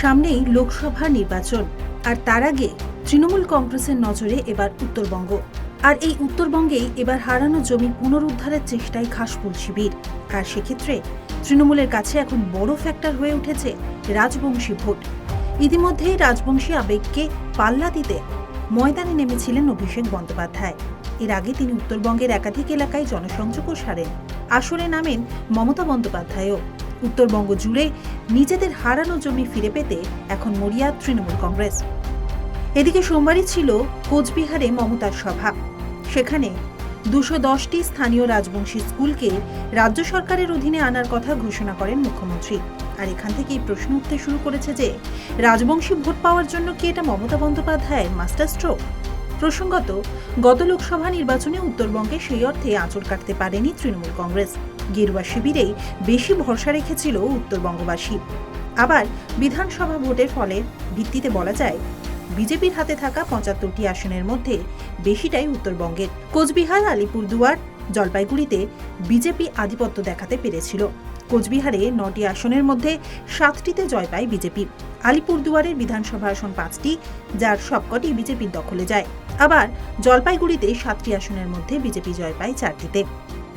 সামনেই লোকসভা নির্বাচন। আর তার আগে তৃণমূল কংগ্রেসের নজরে এবার উত্তরবঙ্গ। আর এই উত্তরবঙ্গেই এবার হারানো জমি পুনরুদ্ধারের চেষ্টায় ঘাসফুল শিবির। আর সেক্ষেত্রে তৃণমূলের কাছে এখন বড় ফ্যাক্টর হয়ে উঠেছে রাজবংশী ভোট। ইতিমধ্যেই রাজবংশী আবেগকে পাল্লা দিতে ময়দানে নেমেছিলেন অভিষেক বন্দ্যোপাধ্যায়। এর আগে তিনি উত্তরবঙ্গের একাধিক এলাকায় জনসংযোগও সারেন। আসরে নামেন মমতা বন্দ্যোপাধ্যায়ও। উত্তরবঙ্গ জুড়ে নিজেদের হারানো জমি ফিরে পেতে এখন মরিয়া তৃণমূল কংগ্রেস। এদিকে সোমবারই ছিল কোচবিহারে মমতার সভা। সেখানে দুশো দশটি স্থানীয় রাজবংশী স্কুলকে রাজ্য সরকারের অধীনে আনার কথা ঘোষণা করেন মুখ্যমন্ত্রী। আর এখান থেকেই প্রশ্ন উঠতে শুরু করেছে যে, রাজবংশী ভোট পাওয়ার জন্য কি এটা মমতা বন্দ্যোপাধ্যায়ের মাস্টার স্ট্রোক? প্রসঙ্গত, গত লোকসভা নির্বাচনে উত্তরবঙ্গে সেই অর্থে আঁচড় কাটতে পারেনি তৃণমূল কংগ্রেস। গেরুয়া শিবিরেই বেশি ভরসা রেখেছিল উত্তরবঙ্গবাসী। আবার বিধানসভা ভোটের ফলে ভিত্তিতে বলা যায়, বিজেপির হাতে থাকা পঁচাত্তরটি আসনের মধ্যে বেশিটাই উত্তরবঙ্গের। কোচবিহার, আলিপুরদুয়ার, জলপাইগুড়িতে বিজেপি আধিপত্য দেখাতে পেরেছিল। কোচবিহারে নটি আসনের মধ্যে সাতটিতে জয় পায় বিজেপি। আলিপুরদুয়ারের বিধানসভা আসন পাঁচটি, যার সবকটি বিজেপির দখলে যায়। আবার জলপাইগুড়িতে সাতটি আসনের মধ্যে বিজেপি জয় পায় চারটিতে।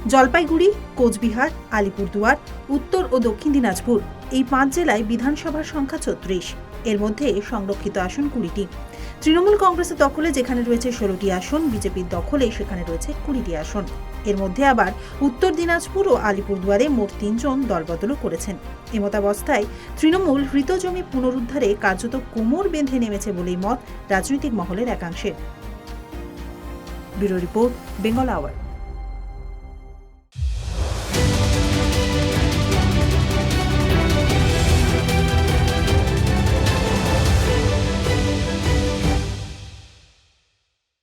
জলপাইগুড়ি, কোচবিহার, আলিপুরদুয়ার, উত্তর ও দক্ষিণ দিনাজপুর, এই পাঁচ জেলায় বিধানসভার সংখ্যা ছত্রিশ। এর মধ্যে সংরক্ষিত আসন কুড়িটি। তৃণমূল কংগ্রেসের দখলে যেখানে রয়েছে ষোলোটি আসন, বিজেপির দখলে সেখানে রয়েছে কুড়িটি আসন। এর মধ্যে আবার উত্তর দিনাজপুর ও আলিপুরদুয়ারে মোট তিনজন দলবদলও করেছেন। এমতাবস্থায় তৃণমূল হৃত জমি পুনরুদ্ধারে কার্যত কোমর বেঁধে নেমেছে বলেই মত রাজনৈতিক মহলের একাংশের। Bureau report, Bengal hour.